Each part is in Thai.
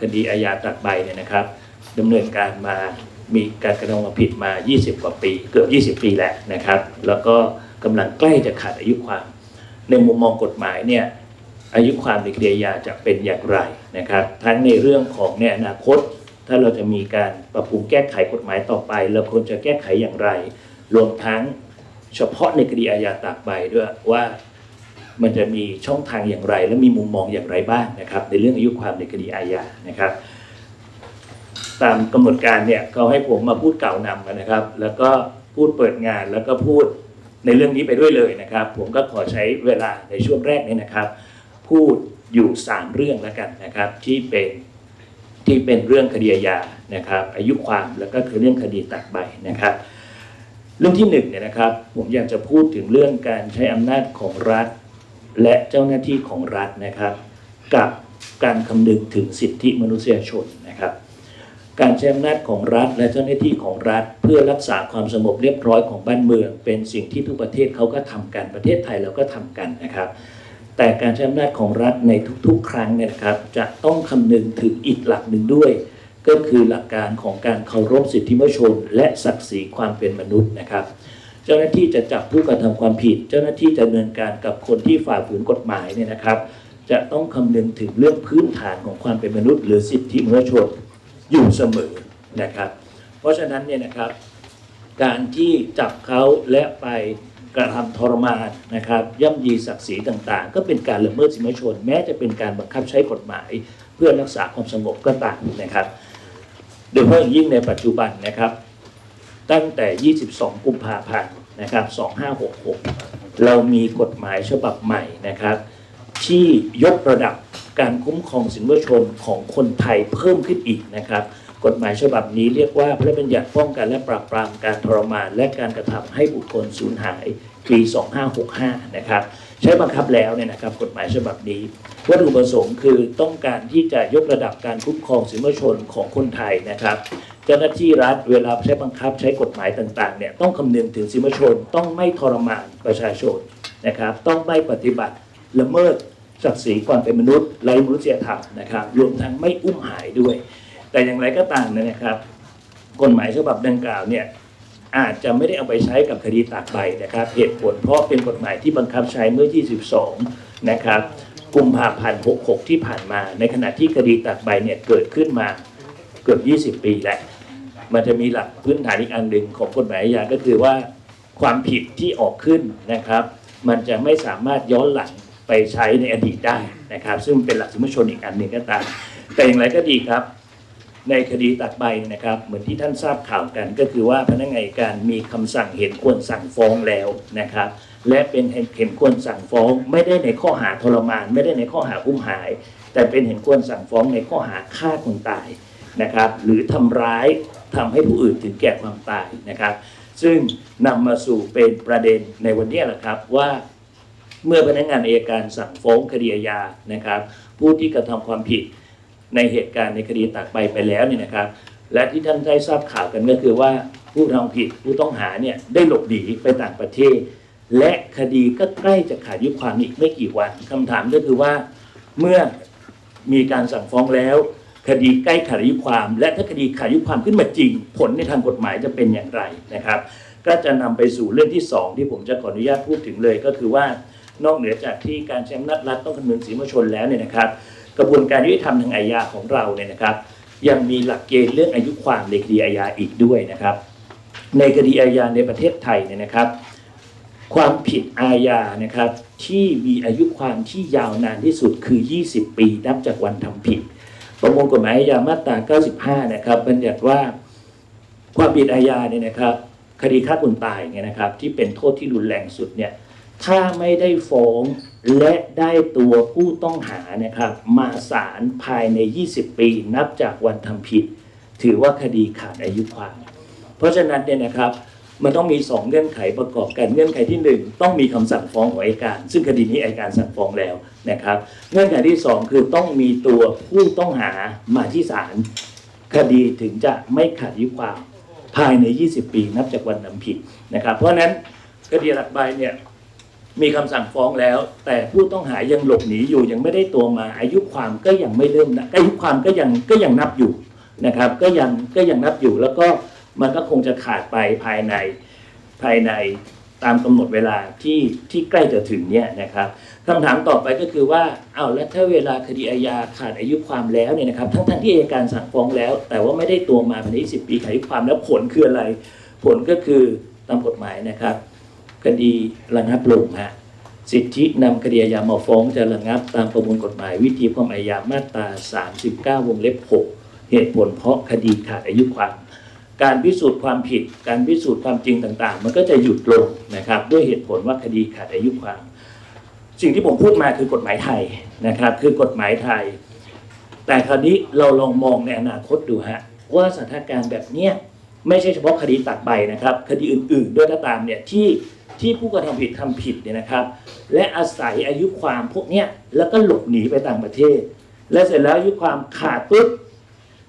คดีอาญาตักใบเนี่ยนะครับดำเนินการมามีการกระทำความผิดมา 20 กว่าปี เกือบ 20 ปีแล้วนะครับ แล้วก็กำลังใกล้จะขาดอายุความ ในมุมมองกฎหมายเนี่ยอายุความในคดีอาญาจะเป็นอย่างไรนะครับ ทั้งในเรื่องของในอนาคต ถ้าเราจะมีการปรับปรุงแก้ไขกฎหมายต่อไปเราควรจะแก้ไขอย่างไร รวมทั้งเฉพาะในคดีอาญาตากใบด้วยว่า มันจะมีช่องทางอย่างไร และมีมุมมองอย่างไรบ้างนะครับ ในเรื่องอายุความในคดีอาญานะครับ ตามกำหนดการเนี่ยเขาให้ผมมาพูดกล่าวนำนะครับ แล้วก็พูดเปิดงานแล้วก็พูดในเรื่องนี้ไปด้วยเลยนะครับ ผมก็ขอใช้เวลาในช่วงแรกนี้นะครับ พูดอยู่ 3 เรื่องแล้วกันนะครับ ที่เป็นที่เป็นเรื่องคดีอาญานะครับ อายุความแล้วก็คือเรื่องคดีตักใบนะครับ เรื่องที่หนึ่งเนี่ยนะครับผมอยากจะพูดถึงเรื่องการใช้อำนาจของรัฐ และเจ้าหน้าที่ของรัฐนะครับ กับการคำนึงถึงสิทธิมนุษยชนนะครับการใช้อำนาจของรัฐและเจ้าหน้าที่ของรัฐ เพื่อรักษาความสงบเรียบร้อยของบ้านเมือง เป็นสิ่งที่ทุกประเทศเขาก็ทำกันประเทศไทยเราก็ทำกันนะครับ แต่การใช้อำนาจของรัฐในทุกๆ ครั้งเนี่ยนะครับจะต้องคำนึงถึงอีกหลักหนึ่งด้วย ก็คือหลักการของการเคารพสิทธิมนุษยชน และศักดิ์ศรีความเป็นมนุษย์นะครับ เจ้าหน้าที่จะจับผู้กระทำความผิด เจ้าหน้าที่จะดำเนินการกับคนที่ฝ่าฝืนกฎหมายเนี่ยนะครับ จะต้องคำนึงถึงเรื่องพื้นฐานของความเป็นมนุษย์ หรือสิทธิมนุษยชนอยู่เสมอนะครับ เพราะฉะนั้นเนี่ยนะครับ การที่จับเขาและไปกระทำทรมานนะครับย่ำยีศักดิ์ศรีต่างๆ ก็เป็นการละเมิดสิทธิมนุษยชน แม้จะเป็นการบังคับใช้กฎหมาย เพื่อรักษาความสงบก็ตามนะครับ โดยเฉพาะยิ่งในปัจจุบันนะครับ ตั้งแต่ 22 กุมภาพันธ์นะครับ 2566 เรามีกฎหมายฉบับใหม่นะครับ ที่ยกระดับการคุ้มครองสินวชนของคนไทยเพิ่มขึ้นอีกนะครับ กฎหมายฉบับนี้เรียกว่าพระราชบัญญัติป้องกันและปราบปรามการทรมาน และการกระทำให้บุคคลสูญหายปี 2565 นะครับใช้บังคับแล้วเนี่ยนะครับกฎหมายฉบับนี้วัตถุประสงค์คือต้องการที่จะยกระดับการคุ้มครองสินวชนของคนไทยนะครับ เจ้าหน้าที่รัฐเวลาใช้บังคับใช้กฎหมายต่างๆเนี่ยต้องคำนึงถึงสินวชน ต้องไม่ทรมานประชาชนนะครับต้องไม่ปฏิบัติละเมิดศักดิ์ศรีความเป็นมนุษย์ไร้มนุษยธรรมนะครับรวมทั้งไม่อุ้มหายด้วย แต่อย่างไรก็ตามนยนะครับ กฎหมายฉบับดังกล่าวเนี่ยอาจจะไม่ได้เอาไปใช้กับคดีตากใบนะครับเหตุผลเพราะเป็นกฎหมายที่บังคับใช้เมื่อ 22 นะครับกุมภาพันธ์ 66 ที่ผ่านมา ในขณะที่คดีตากใบเนี่ยเกิดขึ้นมา เกือบ 20 ปีแล้วมันจะมีหลักพื้นฐานอีกอันหนึ่งของกฎหมายอาญาก็คือว่าความผิดที่ออกขึ้นนะครับ มันจะไม่สามารถย้อนหลังไปใช้ในอดีตได้นะครับ ซึ่งเป็นหลักสมมติชนอีกอันหนึ่งก็ตามแต่อย่างไรก็ดีครับ ในคดีตัดใบเนยนะครับ เหมือนที่ท่านทราบข่าวกัน ก็คือว่าพนักงานอัยการมีคำสั่งเห็นควรสั่งฟ้องแล้วนะครับ และเป็นเห็นควรสั่งฟ้อง ไม่ได้ในข้อหาทรมาน ไม่ได้ในข้อหาอุ้มหาย แต่เป็นเห็นควรสั่งฟ้องในข้อหาฆ่าคนตาย นะครับ หรือทำร้ายทำให้ผู้อื่นถึงแก่ความตายนะครับ ซึ่งนำมาสู่เป็นประเด็นในวันนี้แหละครับว่าเมื่อพนักงานอัยการสั่งฟ้องคดีอาญานะครับ ผู้ที่กระทำความผิดในเหตุการณ์ในคดีตากใบไปแล้วเนี่ยนะครับ และที่ท่านได้ทราบข่าวกันก็คือว่าผู้ทำผิดผู้ต้องหาเนี่ยได้หลบหนีไปต่างประเทศ และคดีก็ใกล้จะขาดยุความอีกไม่กี่วันคำถามก็คือว่า เมื่อมีการสั่งฟ้องแล้ว คดีใกล้ขาดอายุความ และถ้าคดีขาดอายุความขึ้นมาจริง ผลในทางกฎหมายจะเป็นอย่างไรนะครับ ก็จะนำไปสู่เรื่องที่สองที่ผมจะขออนุญาตพูดถึงเลย ก็คือว่านอกเหนือจากที่การใช้อำนาจรัฐต้องคำนึงสีมวลชนแล้วเนี่ยนะครับ กระบวนการยุติธรรมทางอาญาของเราเนี่ยนะครับ ยังมีหลักเกณฑ์เรื่องอายุความในคดีอาญาอีกด้วยนะครับ ในคดีอาญาในประเทศไทยเนี่ยนะครับ ความผิดอาญานะครับที่มีอายุความที่ยาวนานที่สุดคือ 20 ปีนับจากวันทำผิด ประมวลกฎหมายอาญามาตรา 95 นะครับบัญญัติว่าความผิดอาญาเนี่ยนะครับ คดีฆ่าคนตายเนี่ยนะครับ ที่เป็นโทษที่รุนแรงสุดเนี่ยถ้าไม่ได้ฟ้องและได้ตัวผู้ต้องหานะครับ มาศาลภายใน 20 ปี นับจากวันทำผิด ถือว่าคดีขาดอายุความ เพราะฉะนั้นเนี่ยนะครับ มันต้องมี 2 เงื่อนไขประกอบกันเงื่อนไขที่ 1 ต้องมีคำสั่งฟ้องของอัยการ ซึ่งคดีนี้อัยการสั่งฟ้องแล้วนะครับ เงื่อนไขที่ 2 คือต้องมีตัวผู้ต้องหามาที่ศาลคดีถึงจะไม่ขาดอายุความภายใน 20 ปีนับจากวันนำผิดนะครับ เพราะฉะนั้นคดีหลักใบเนี่ยมีคำสั่งฟ้องแล้ว แต่ผู้ต้องหายังหลบหนีอยู่ยังไม่ได้ตัวมา อายุความก็ยังไม่เริ่มนะอายุความก็ยังก็ยังนับอยู่นะครับ ก็ยังก็ยังนับอยู่แล้วก็ มันก็คงจะขาดไปภายในภายในตามกำหนดเวลาที่ที่ใกล้จะถึงเนี่ยนะครับคำถามต่อไปก็คือว่าเอาแล้วถ้าเวลาคดีอาญาขาดอายุความแล้วเนี่ยนะครับทั้งทที่อัยการสั่งฟ้องแล้ว แต่ว่าไม่ได้ตัวมาภายใน10ปีขาดอายุความแล้วผลคืออะไร ผลก็คือตามกฎหมายนะครับ คดีระงับลงฮะสิทธินำคดีอาญามาฟ้องจะระงับตามประมวลกฎหมายวิธีความอาญามาตรา 39 วงเล็บ 6 เหตุผลเพราะคดีขาดอายุความ การพิสูจน์ความผิด การพิสูจน์ความจริงต่าง ๆ มันก็จะหยุดลงนะครับด้วยเหตุผลว่าคดีขาดอายุความ สิ่งที่ผมพูดมาคือกฎหมายไทยนะครับคือกฎหมายไทย แต่คราวนี้เราลองมองในอนาคตดูฮะว่าสถานการณ์แบบเนี้ยไม่ใช่เฉพาะคดีตักใบนะครับ คดีอื่นๆ ด้วยก็ตามเนี่ยที่ที่ผู้กระทำผิดทำผิดเนี่ยนะครับ และอาศัยอายุความพวกเนี้ยแล้วก็หลบหนีไปต่างประเทศ และเสร็จแล้วอายุความขาดปุ๊บ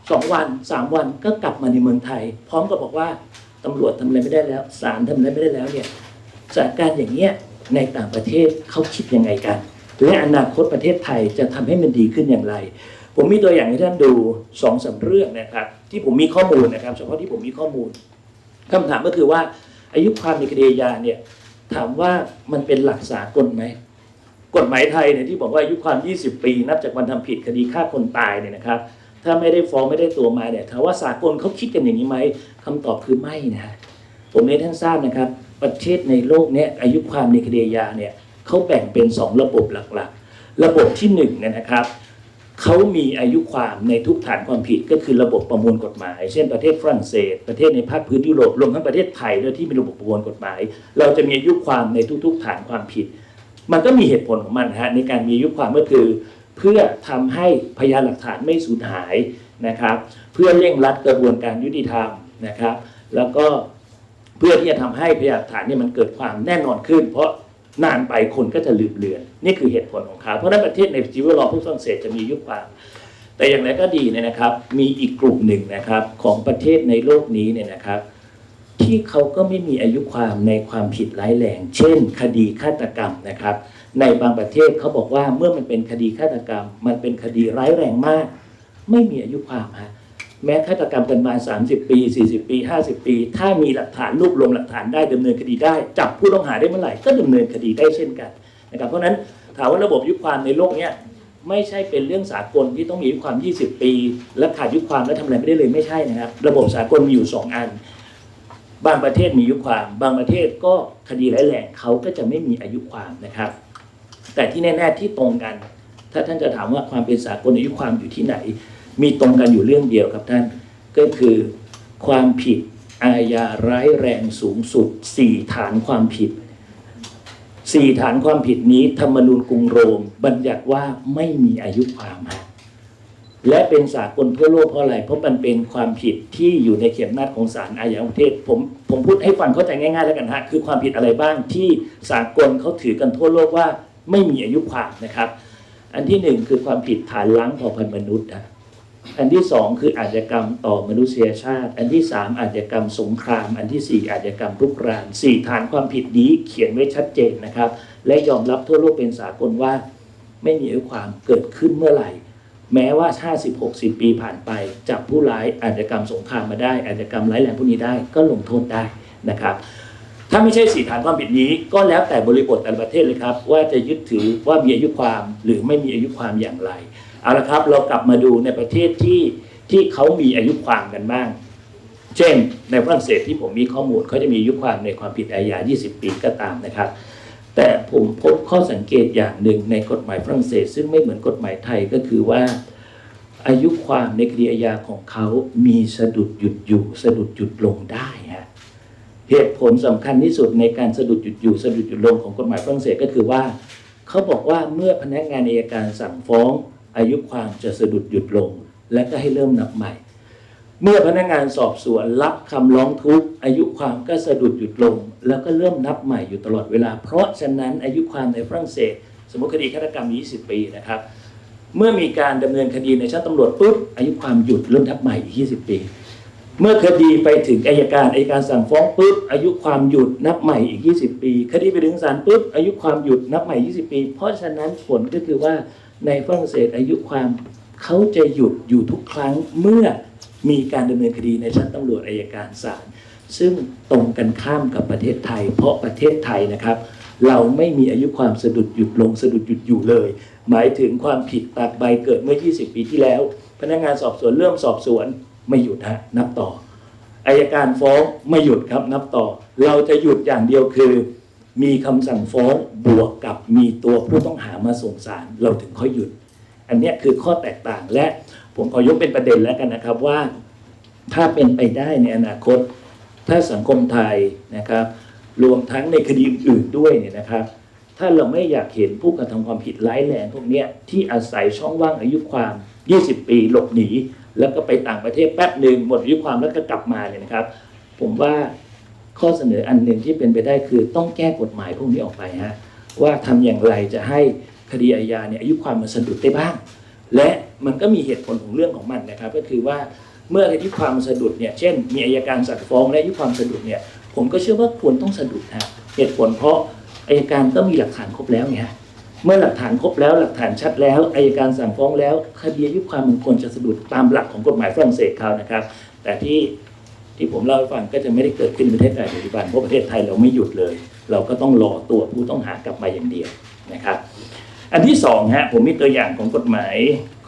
สองวันสามวันก็กลับมาในเมืองไทย พร้อมกับบอกว่าตำรวจทำอะไรไม่ได้แล้วศาลทำอะไรไม่ได้แล้วเนี่ยสถานการณ์อย่างเงี้ยในต่างประเทศเขาคิดยังไงกัน และอนาคตประเทศไทยจะทำให้มันดีขึ้นอย่างไร ผมมีตัวอย่างให้ท่านดูสองสามเรื่องนะครับ ที่ผมมีข้อมูลนะครับเฉพาะที่ผมมีข้อมูลคำถามก็คือว่า อายุความในคดีอาเนี่ยถามว่ามันเป็นหลักสากลไหมกฎหมายไทยเนี่ยที่บอกว่าอายุความ 20 ปี นับจากวันทำผิดคดีฆ่าคนตายเนี่ยนะครับ ถ้าไม่ได้ฟ้องไม่ได้ตัวมาเนี่ยถามว่าสากลเขาคิดกันอย่างนี้ไหมคำตอบคือไม่นะผมเรียนให้ท่านทราบนะครับ ประเทศในโลกเนี้ยอายุความในคดีอาญาเนี่ยเขาแบ่งเป็น 2 ระบบหลักๆ ระบบที่1เนี่ยนะครับเขามีอายุความในทุกฐานความผิดก็คือระบบประมวลกฎหมาย เช่นประเทศฝรั่งเศส ประเทศในภาคพื้นยุโรปรวมทั้งประเทศไทยด้วยที่มีระบบประมวลกฎหมาย เราจะมีอายุความในทุก ๆ ฐานความผิด มันก็มีเหตุผลของมันฮะในการมีอายุความก็คือ เพื่อทำให้พยานหลักฐานไม่สูญหายนะครับ เพื่อเร่งรัดกระบวนการยุติธรรมนะครับ แล้วก็เพื่อที่จะทำให้พยานหลักฐานเนี่ยมันเกิดความแน่นอนขึ้น เพราะนานไปคนก็จะลืมเลือน นี่คือเหตุผลของเขาเพราะนั้นประเทศในจิวเวลลอผู้ฝรั่งเศสจะมียุความแต่อย่างไรก็ดีเนี่ยนะครับ มีอีกกลุ่มหนึ่งนะครับของประเทศในโลกนี้เนี่ยนะครับ ที่เขาก็ไม่มีอายุความในความผิดร้ายแรง เช่น คดีฆาตกรรมนะครับ ในบางประเทศเขาบอกว่าเมื่อมันเป็นคดีฆาตกรรม มันเป็นคดีร้ายแรงมาก ไม่มีอายุความฮะแม้ฆาตกรรมกันมา 30 ปี 40 ปี 50 ปี ถ้ามีหลักฐานรวบรวมหลักฐานได้ดำเนินคดีได้ จับผู้ต้องหาได้เมื่อไหร่ก็ดำเนินคดีได้เช่นกันนะครับเพราะนั้นถามว่าระบบอายุความในโลกเนี้ยไม่ใช่เป็นเรื่องสากลที่ต้องมีอายุความ 20 ปี และขาดอายุความแล้วทำอะไรไม่ได้เลยไม่ใช่นะครับ ระบบสากลมีอยู่ 2 อัน บางประเทศมีอายุความ บางประเทศก็คดีร้ายแรงเขาก็จะไม่มีอายุความนะครับ แต่ที่แน่ๆที่ตรงกัน ถ้าท่านจะถามว่าความเป็นสากลอายุความอยู่ที่ไหน มีตรงกันอยู่เรื่องเดียวครับท่านก็คือความผิดอาญาร้ายแรงสูงสุด 4 ฐานความผิดสี่ฐานความผิดนี้ธรรมนูญกรุงโรม บัญญัติว่าไม่มีอายุความฮะและเป็นสากลทั่วโลกเพราะอะไร เพราะมันเป็นความผิดที่อยู่ในเขียนนาจของศาลอาญาของประเทศ ผมผมพูดให้ฟังเข้าใจง่ายๆแล้วกันฮะคือความผิดอะไรบ้างที่สากลเขาถือกันทั่วโลกว่า ไม่มีอายุความนะครับ อันที่หนึ่งคือความผิดฐานล้างเผ่าพันธุ์มนุษย์นะอันที่สองคืออาชญากรรมต่อมนุษยชาติ อันที่สามอาชญากรรมสงคราม อันที่สี่อาชญากรรมรุกรานสี่ฐานความผิดนี้เขียนไว้ชัดเจนนะครับ และยอมรับทั่วโลกเป็นสากลว่า ไม่มีอายุความเกิดขึ้นเมื่อไหร่ แม้ว่า50-60ปีผ่านไปจับผู้ร้ายอาชญากรรมสงครามมาได้อาชญากรรมร้ายแรงพวกนี้ได้ก็ลงโทษได้นะครับ ถ้าไม่ใช่สี่ฐานความผิดนี้ ก็แล้วแต่บริบทแต่ละประเทศเลยครับ ว่าจะยึดถือว่ามีอายุความหรือไม่มีอายุความอย่างไรเอาละครับเรากลับมาดูในประเทศที่ที่เขามีอายุความกันบ้าง เช่น ในฝรั่งเศสที่ผมมีข้อมูลเขาจะมีอายุความในความผิดอาญา 20 ปีก็ตามนะครับ แต่ผมพบข้อสังเกตอย่างหนึ่งในกฎหมายฝรั่งเศส ซึ่งไม่เหมือนกฎหมายไทยก็คือว่า อายุความในคดีอาญาของเขามีสะดุดหยุดอยู่ สะดุดหยุดลงได้ เหตุผลสำคัญที่สุดในการสะดุดหยุดอยู่สะดุดหยุดลงของกฎหมายฝรั่งเศสก็คือว่า เขาบอกว่าเมื่อพนักงานอัยการสั่งฟ้อง อายุความจะสะดุดหยุดลง และก็ให้เริ่มนับใหม่ เมื่อพนักงานสอบสวนรับคำร้องทุกข์อายุความก็สะดุดหยุดลง แล้วก็เริ่มนับใหม่อยู่ตลอดเวลา เพราะฉะนั้นอายุความในฝรั่งเศส สมมติคดีฆาตกรรม 20 ปีนะครับเมื่อมีการดำเนินคดีในชั้นตำรวจปุ๊บอายุความหยุดเริ่มนับใหม่อีก 20 ปี เมื่อคดีไปถึงอายการอายการสั่งฟ้องปุ๊บอายุความหยุดนับใหม่อีก 20 ปี คดีไปถึงศาลปุ๊บอายุความหยุดนับใหม่ 20 ปี เพราะฉะนั้นผลก็คือว่าในฝรั่งเศสอายุความเขาจะหยุดอยู่ทุกครั้งเมื่อมีการดำเนินคดีในชั้นตำรวจอายการศาลซึ่งตรงกันข้ามกับประเทศไทย เพราะประเทศไทยนะครับ เราไม่มีอายุความสะดุดหยุดลงสะดุดหยุดอยู่เลย หมายถึงความผิดตากใบเกิดเมื่อ 20 ปีที่แล้ว พนักงานสอบสวนเริ่มสอบสวน ไม่หยุดฮะนับต่ออายการฟ้องไม่หยุดครับนับต่อ เราจะหยุดอย่างเดียวคือ มีคำสั่งฟ้องบวกกับมีตัวผู้ต้องหามาส่งสารเราถึงค่อยหยุด อันนี้คือข้อแตกต่างและผมขอยกเป็นประเด็นแล้วกันนะครับว่า ถ้าเป็นไปได้ในอนาคต ถ้าสังคมไทยนะครับ รวมทั้งในคดีอื่นด้วยเนี่ยนะครับ ถ้าเราไม่อยากเห็นผู้กระทำความผิดร้ายแรงพวกนี้ที่อาศัยช่องว่างอายุความ 20 ปีหลบหนี แล้วก็ไปต่างประเทศแป๊บหนึ่งหมดอายุความแล้วก็กลับมาเนี่ยนะครับ ผมว่าข้อเสนออันหนึ่งที่เป็นไปได้คือต้องแก้กฎหมายพวกนี้ออกไปฮะว่าทำอย่างไรจะให้คดีอาญาเนี่ยอายุความมันสะดุดได้บ้าง และมันก็มีเหตุผลของเรื่องของมันนะครับ ก็คือว่าเมื่ออายุความมันสะดุดเนี่ยเช่น มีอายการสั่งฟ้องและอายุความสะดุดเนี่ยผมก็เชื่อว่าควรต้องสะดุดฮะเหตุผลเพราะอายการก็มีหลักฐานครบแล้วไงฮะ เมื่อหลักฐานครบแล้วหลักฐานชัดแล้วอายการสั่งฟ้องแล้วคดีอายุความมันควรจะสะดุดตามหลักของกฎหมายฝรั่งเศสเขานะครับ แต่ที่ที่ผมเล่าให้ฟังก็จะไม่ได้เกิดขึ้นในประเทศไทยปัจจุบันเพราะประเทศไทยเราไม่หยุดเลย เราก็ต้องรอตัวผู้ต้องหากลับมาอย่างเดียวนะครับ อันที่สองฮะผมมีตัวอย่างของกฎหมาย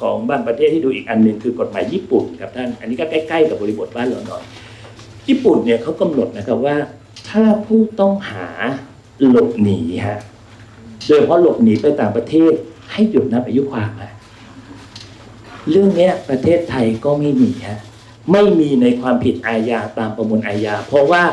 ของบางประเทศที่ดูอีกอันหนึ่งคือกฎหมายญี่ปุ่นครับท่านอันนี้ก็ใกล้ๆกับบริบทบ้านเราหน่อยญี่ปุ่นเนี่ยเขากำหนดนะครับว่า ถ้าผู้ต้องหาหลบหนีฮะ โดยเฉพาะหลบหนีไปต่างประเทศให้หยุดนับอายุความฮะเรื่องนี้ประเทศไทยก็ไม่มีฮะไม่มีในความผิดอาญาตามประมวลอาญา เพราะว่า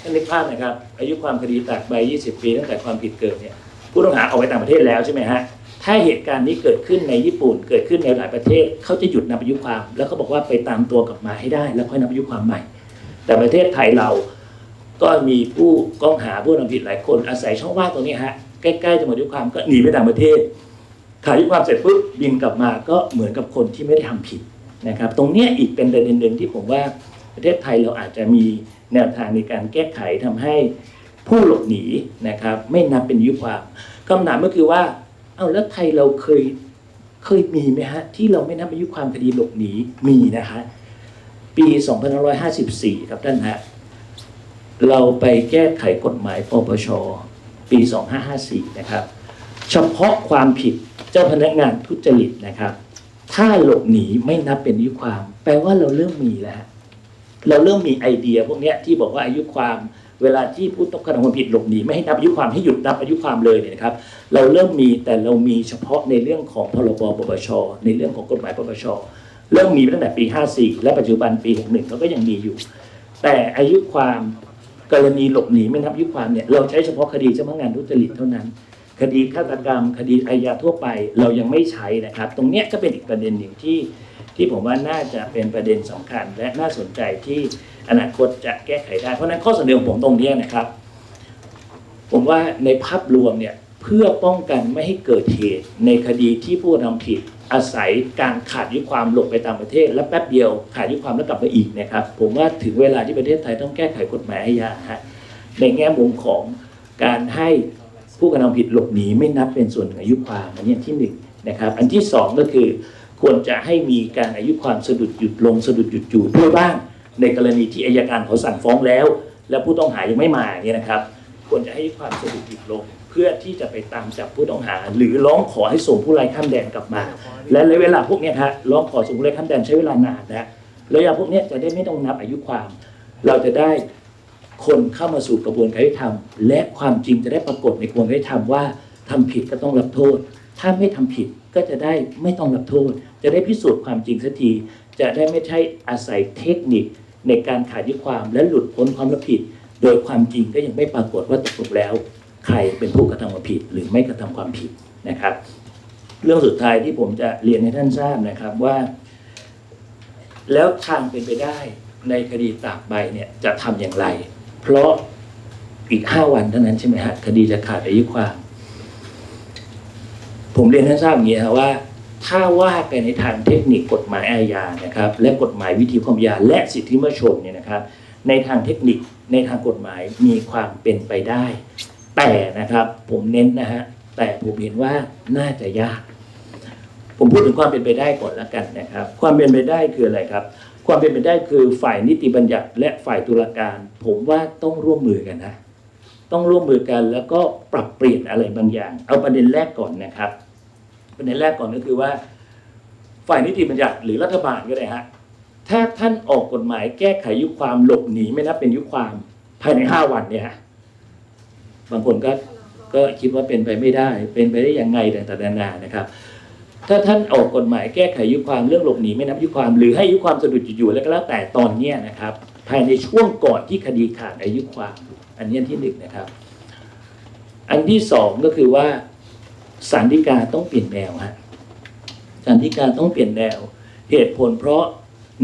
ท่านนึกภาพนะครับ อายุความคดีตากใบ 20 ปีตั้งแต่ความผิดเกิดเนี่ยผู้ต้องหาออกไปต่างประเทศแล้วใช่ไหมฮะถ้าเหตุการณ์นี้เกิดขึ้นในญี่ปุ่น เกิดขึ้นในหลายประเทศเขาจะหยุดนับอายุความ แล้วเขาบอกว่าไปตามตัวกลับมาให้ได้ แล้วค่อยนับอายุความใหม่ แต่ประเทศไทยเราก็มีผู้ต้องหาผู้ทำผิดหลายคนอาศัยช่องว่างตรงนี้ฮะ ใกล้ๆจะหมดอายุความก็หนีไปต่างประเทศ ขาดอายุความเสร็จปุ๊บบินกลับมาก็เหมือนกับคนที่ไม่ได้ทำผิดนะครับ ตรงนี้อีกเป็นประเด็นหนึ่งที่ผมว่าประเทศไทยเราอาจจะมีแนวทางในการแก้ไขทำให้ผู้หลบหนีนะครับ ไม่นับเป็นอายุความคำถามก็คือว่าเอาแล้วไทยเราเคยเคยมีไหมฮะที่เราไม่นับอายุความคดีหลบหนีมีนะคะ ปี2554 ครับท่านฮะเราไปแก้ไขกฎหมายปปช ปี 2554 นะครับ เฉพาะความผิดเจ้าพนักงานทุจริตนะครับ ถ้าหลบหนีไม่นับเป็นอายุความ แปลว่าเราเริ่มมีแล้ว เราเริ่มมีไอเดียพวกนี้ที่บอกว่าอายุความเวลาที่ผู้ต้องกระทำความผิดหลบหนีไม่ให้นับอายุความให้หยุดนับอายุความเลยเนี่ยนะครับ เราเริ่มมีแต่เรามีเฉพาะในเรื่องของพรบปปช ในเรื่องของกฎหมายปปช เริ่มมีตั้งแต่ปี 54 และปัจจุบันปี 61เขาก็ยังมีอยู่ แต่อายุความ กรณีหลบหนีไม่นับยุความเนี่ยเราใช้เฉพาะคดีเจ้าพนักงานทุจริตเท่านั้น คดีฆาตกรรม คดีอาญาทั่วไปเรายังไม่ใช้นะครับ ตรงเนี้ยก็เป็นอีกประเด็นหนึ่งที่ที่ผมว่าน่าจะเป็นประเด็นสำคัญ และน่าสนใจที่อนาคตจะแก้ไขได้ เพราะฉะนั้นข้อเสนอของผมตรงนี้นะครับ ผมว่าในภาพรวมเนี่ยเพื่อป้องกันไม่ให้เกิดเหตุในคดีที่ผู้กระทำผิด อาศัยการขาดอายุความหลบไปต่างประเทศ และแป๊บเดียวขาดอายุความแล้วกลับมาอีกนะครับ ผมว่าถึงเวลาที่ประเทศไทยต้องแก้ไขกฎหมายอาญาฮะในแง่มุมของการให้ผู้กระทำผิดหลบหนีไม่นับเป็นส่วนหนึ่งอายุความอันนี้ที่หนึ่งนะครับอันที่สองก็คือ ควรจะให้มีการอายุความสะดุดหยุดลงสะดุดหยุดอยู่ด้วยบ้าง ในกรณีที่อายการเขาสั่งฟ้องแล้ว และผู้ต้องหายังไม่มาอย่างนี้ยนะครับ ควรจะให้ความสะดุดหยุดลง เพื่อที่จะไปตามจับผู้ต้องหา หรือร้องขอให้ส่งผู้ไร้ข้ามแดนกลับมา และระยะเวลาพวกเนี้ยฮะร้องขอส่งผู้ไร้ข้ามแดนใช้เวลานานนะระยะพวกเนี้ยจะได้ไม่ต้องนับอายุความ เราจะได้คนเข้ามาสู่กระบวนการยุติธรรม และความจริงจะได้ปรากฏในกระบวนการยุติธรรมว่าทำผิดก็ต้องรับโทษ ถ้าไม่ทำผิดก็จะได้ไม่ต้องรับโทษ จะได้พิสูจน์ความจริงสักทีจะได้ไม่ใช่อาศัยเทคนิคในการขาดอายุความและหลุดพ้นความรับผิด โดยความจริงก็ยังไม่ปรากฏว่าตกลงแล้ว ใครเป็นผู้กระทำความผิดหรือไม่กระทำความผิดนะครับ เรื่องสุดท้ายที่ผมจะเรียนให้ท่านทราบนะครับว่า แล้วทางเป็นไปได้ในคดีตากใบเนี่ยจะทำอย่างไร เพราะอีกห้าวันเท่านั้นใช่ไหมฮะคดีจะขาดอายุความ ผมเรียนให้ทราบอย่างนี้ครับว่าถ้าว่ากันในทางเทคนิคกฎหมายอาญานะครับ และกฎหมายวิธีความอาญาและสิทธิมนุษยชนเนี่ยนะครับ ในทางเทคนิคในทางกฎหมายมีความเป็นไปได้ แต่นะครับผมเน้นนะฮะแต่ผมเห็นว่าน่าจะยาก ผมพูดถึงความเป็นไปได้ก่อนละกันนะครับ ความเป็นไปได้คืออะไรครับ ความเป็นไปได้คือฝ่ายนิติบัญญัติ และฝ่ายตุลาการ ผมว่าต้องร่วมมือกันนะ ต้องร่วมมือกันแล้วก็ปรับเปลี่ยนอะไรบางอย่าง เอาประเด็นแรกก่อนนะครับ ประเด็นแรกก่อนก็คือว่า ฝ่ายนิติบัญญัติหรือรัฐบาลก็ได้ฮะถ้าท่านออกกฎหมายแก้ไขยุคความหลบหนีไม่นับเป็นยุคความภายในห้าวันเนี่ย บางคนก็ก็คิดว่าเป็นไปไม่ได้ เป็นไปได้ยังไงต่างๆนานานะครับ ถ้าท่านออกกฎหมายแก้ไขยุความเรื่องหลบหนีไม่นับยุความ หรือให้ยุความสะดุดอยู่ๆแล้วก็แล้วแต่ตอนเนี้นะครับ ภายในช่วงก่อนที่คดีขาดอายุความ อันนี้ที่หนึ่งนะครับ อันที่สองก็คือว่าสารฎีกาต้องเปลี่ยนแนวฮะสารฎีกาต้องเปลี่ยนแนว เหตุผลเพราะ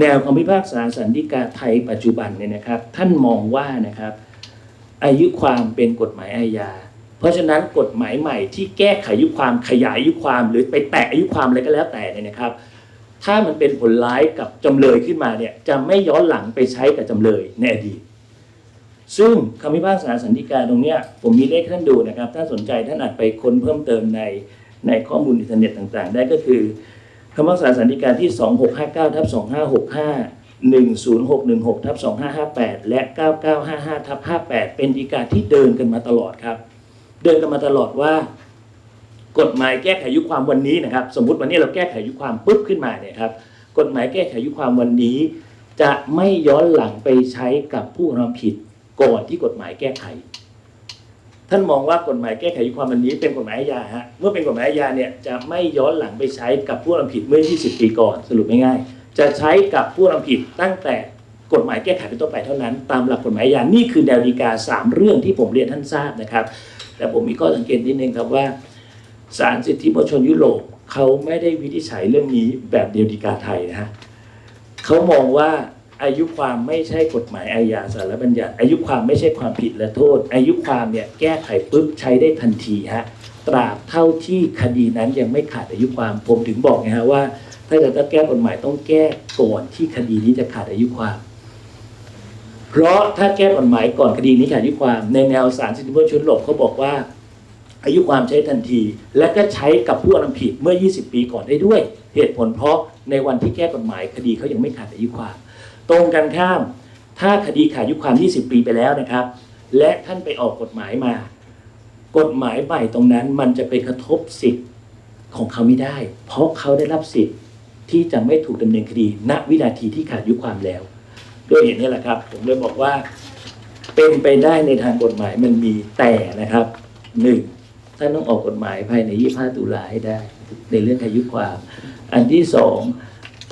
แนวคำพิพากษาสันติกาไทยปัจจุบันเนี่ยนะครับ ท่านมองว่านะครับ อายุความเป็นกฎหมายอาญา เพราะฉะนั้นกฎหมายใหม่ที่แก้ไขอายุความขยายอายุความหรือไปแตะอายุความอะไรก็แล้วแต่เนี่ยนะครับ ถ้ามันเป็นผลร้ายกับจำเลยขึ้นมาเนี่ยจะไม่ย้อนหลังไปใช้กับจำเลยในอดีต ซึ่งคำพิพากษาสันติกาตรงเนี้ยผมมีเลขท่านดูนะครับ ถ้าสนใจท่านอาจไปค้นเพิ่มเติมในในข้อมูลอินเทอร์เน็ตต่างๆ ได้ก็คือคำพิพากษาสันติกาที่ 2659ทับ2565 10616ทับ2558 และ 9955ทับ58 เป็นฎีกาที่เดินกันมาตลอดครับ เดินกันมาตลอดว่า กฎหมายแก้ไขยุความวันนี้นะครับ สมมุติวันนี้เราแก้ไขยุความปุ๊บขึ้นมาเนี่ยครับกฎหมายแก้ไขยุความวันนี้ จะไม่ย้อนหลังไปใช้กับผู้กระทำผิดก่อนที่กฎหมายแก้ไข ท่านมองว่ากฎหมายแก้ไขยุความวันนี้ เป็นกฎหมายอาญาฮะเมื่อเป็นกฎหมายอาญาเนี่ยจะไม่ย้อนหลังไปใช้กับผู้กระทำผิดเมื่อ 20 ปีก่อนสรุปง่ายๆ จะใช้กับผู้ระทำผิดตั้งแต่กฎหมายแก้ไขเป็นต้นไปเท่านั้น ตามหลักกฎหมายอาญานี่คือแนวดีกาสามเรื่องที่ผมเรียนท่านทราบนะครับ แต่ผมมีข้อสังเกตนิดนึงครับว่าศาลสิทธิมนุษยชนยุโรปเขาไม่ได้วินิจฉัยเรื่องนี้แบบเดียวดีกาไทยนะฮะเขามองว่าอายุความไม่ใช่กฎหมายอาญาสารบัญญัติ อายุความไม่ใช่ความผิดและโทษ อายุความเนี่ยแก้ไขปุ๊บใช้ได้ทันทีฮะตราบเท่าที่คดีนั้นยังไม่ขาดอายุความผมถึงบอกไงฮะว่า ถ้าจะต้องแก้กฎหมายต้องแก้ก่อนที่คดีนี้จะขาดอายุความ เพราะถ้าแก้กฎหมายก่อนคดีนี้ขาดอายุความ ในแนวสารสิทธิมนุษยชนโลกเขาบอกว่า อายุความใช้ทันที และก็ใช้กับผู้กระทำผิดเมื่อ 20 ปีก่อนได้ด้วย เหตุผลเพราะในวันที่แก้กฎหมายคดีเขายังไม่ขาดอายุความ ตรงกันข้าม ถ้าคดีขาดอายุความ 20 ปีไปแล้วนะครับ และท่านไปออกกฎหมายมา กฎหมายใหม่ตรงนั้นมันจะไปกระทบสิทธิ์ของเขาไม่ได้ เพราะเขาได้รับสิทธิ์ ที่จะไม่ถูกดำเนินคดี ณวินาทีที่ขาดยุความแล้ว ด้วยเหตุนี้แหละครับ ผมเลยบอกว่า เป็นไปได้ในทางกฎหมายมันมีแต่นะครับหนึ่งท่านต้องออกกฎหมายภายใน 25 ตุลาให้ได้ ในเรื่องอายุความ อันที่สอง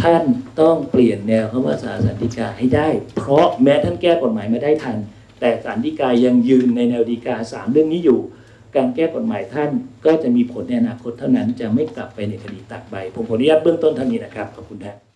ท่านต้องเปลี่ยนแนวคำว่าสารสันติกาให้ได้ เพราะแม้ท่านแก้กฎหมายมาได้ทัน แต่สารดีกายังยืนในแนวดีกาสามเรื่องนี้อยู่ การแก้กฎหมายท่านก็จะมีผลในอนาคตเท่านั้นจะไม่กลับไปในคดีตักใบ ผมขออนุญาตเบื้องต้นเท่านี้นะครับ ขอบคุณครับ